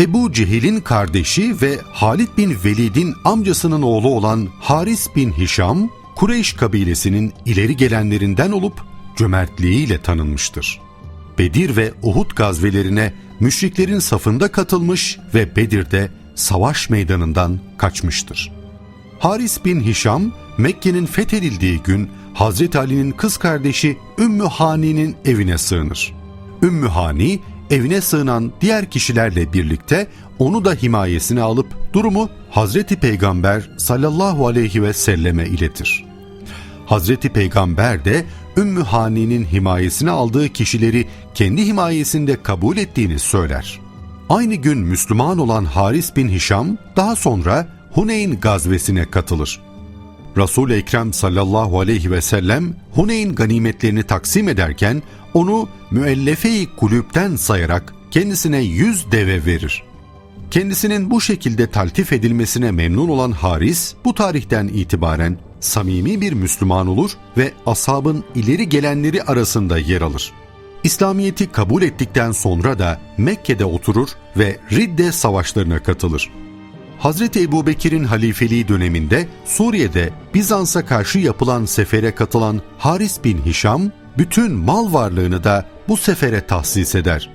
Ebu Cehil'in kardeşi ve Halid bin Velid'in amcasının oğlu olan Haris bin Hişam, Kureyş kabilesinin ileri gelenlerinden olup cömertliğiyle tanınmıştır. Bedir ve Uhud gazvelerine müşriklerin safında katılmış ve Bedir'de savaş meydanından kaçmıştır. Haris bin Hişam, Mekke'nin fethedildiği gün Hazreti Ali'nin kız kardeşi Ümmü Hani'nin evine sığınır. Ümmü Hani, evine sığınan diğer kişilerle birlikte onu da himayesine alıp durumu Hazreti Peygamber sallallahu aleyhi ve selleme iletir. Hazreti Peygamber de Ümmü Hani'nin himayesine aldığı kişileri kendi himayesinde kabul ettiğini söyler. Aynı gün Müslüman olan Haris bin Hişam daha sonra Huneyn gazvesine katılır. Resul-i Ekrem sallallahu aleyhi ve sellem Huneyn ganimetlerini taksim ederken onu müellefe-i kulüpten sayarak kendisine yüz deve verir. Kendisinin bu şekilde taltif edilmesine memnun olan Haris bu tarihten itibaren samimi bir Müslüman olur ve ashabın ileri gelenleri arasında yer alır. İslamiyet'i kabul ettikten sonra da Mekke'de oturur ve Ridde savaşlarına katılır. Hazreti Ebubekir'in halifeliği döneminde Suriye'de Bizans'a karşı yapılan sefere katılan Haris bin Hişam, bütün mal varlığını da bu sefere tahsis eder.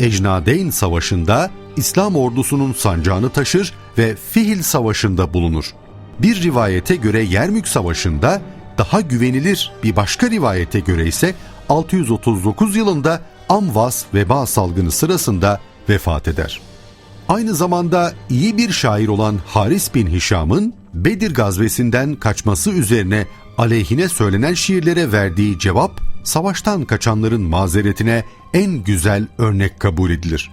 Ecnadeyn Savaşı'nda İslam ordusunun sancağını taşır ve Fihil Savaşı'nda bulunur. Bir rivayete göre Yermük Savaşı'nda daha güvenilir bir başka rivayete göre ise 639 yılında Amvas veba salgını sırasında vefat eder. Aynı zamanda iyi bir şair olan Haris bin Hişam'ın Bedir gazvesinden kaçması üzerine aleyhine söylenen şiirlere verdiği cevap, savaştan kaçanların mazeretine en güzel örnek kabul edilir.